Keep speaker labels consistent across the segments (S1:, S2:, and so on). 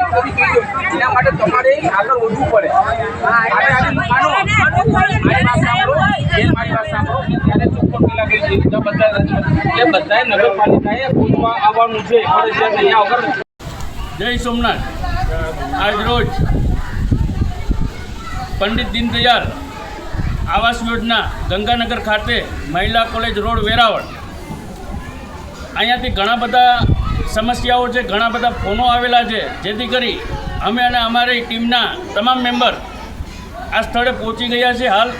S1: એના માટે તમારે આગળ વધવું પડે. વગર
S2: જય સોમનાથ. આજ રોજ પંડિત દીનદયાળ આવાસ યોજના ગંગાનગર ખાતે મહિલા કોલેજ રોડ વેરાવળ અહીંયાથી ઘણા બધા સમસ્યાઓ છે, ઘણા બધા ફોનો આવેલા છે, જેથી કરી અમે અને અમારી ટીમના તમામ મેમ્બર આ સ્થળે પહોંચી ગયા છે હાલ.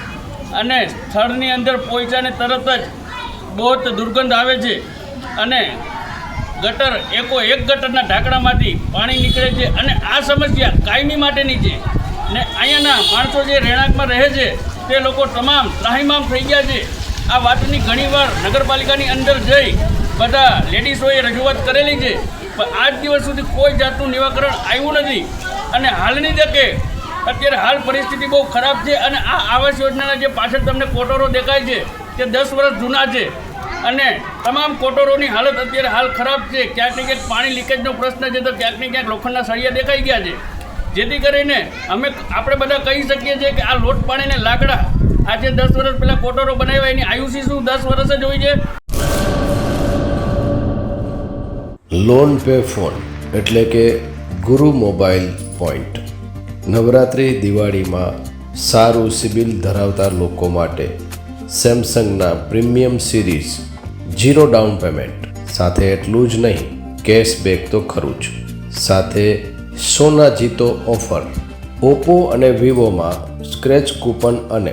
S2: અને સ્થળની અંદર પહોંચ્યાને તરત જ બહુ જ દુર્ગંધ આવે છે અને ગટર એકો એક ગટરના ઢાંકણામાંથી પાણી નીકળે છે અને આ સમસ્યા કાયમી માટેની છે. ને અહીંયાના માણસો જે રહેણાંકમાં રહે છે, તે લોકો તમામ ત્રાહીમામ થઈ ગયા છે. આ વાતની ઘણીવાર નગરપાલિકાની અંદર જઈ બધા લેડીઝોએ રજૂઆત કરેલી છે. પણ આજ દિવસ સુધી કોઈ જાતનું નિવાકરણ આવ્યું નથી. અને હાલની તકે અત્યારે હાલ પરિસ્થિતિ બહુ ખરાબ છે અને આ આવાસ યોજનાના જે પાછળ તમને કોટરો દેખાય છે, તે દસ વર્ષ જૂના છે. અને તમામ કોટરોની હાલત અત્યારે હાલ ખરાબ છે. ક્યાંક ને ક્યાંક પાણી લીકેજનો પ્રશ્ન છે તો ક્યાંક ને ક્યાંક લોખંડના સળિયા દેખાઈ ગયા છે. જેથી કરીને અમે, આપણે બધા કહી શકીએ છીએ કે આ લોટ પાણીને લાકડા આજે દસ વર્ષ પહેલાં કોટરો બનાવ્યા, એની આયુષી શું દસ વર્ષ જ હોય છે?
S3: લોન પે ફોન એટલે કે ગુરુ મોબાઈલ પોઈન્ટ. નવરાત્રિ દિવાળીમાં સારું સિબિલ ધરાવતા લોકો માટે સેમસંગના premium series zero down payment. સાથે એટલું જ નહીં, કેશબેક તો ખરું જ. સાથે સોના જીતો ઓફર. ઓપ્પો અને વિવોમાં સ્ક્રેચ કૂપન અને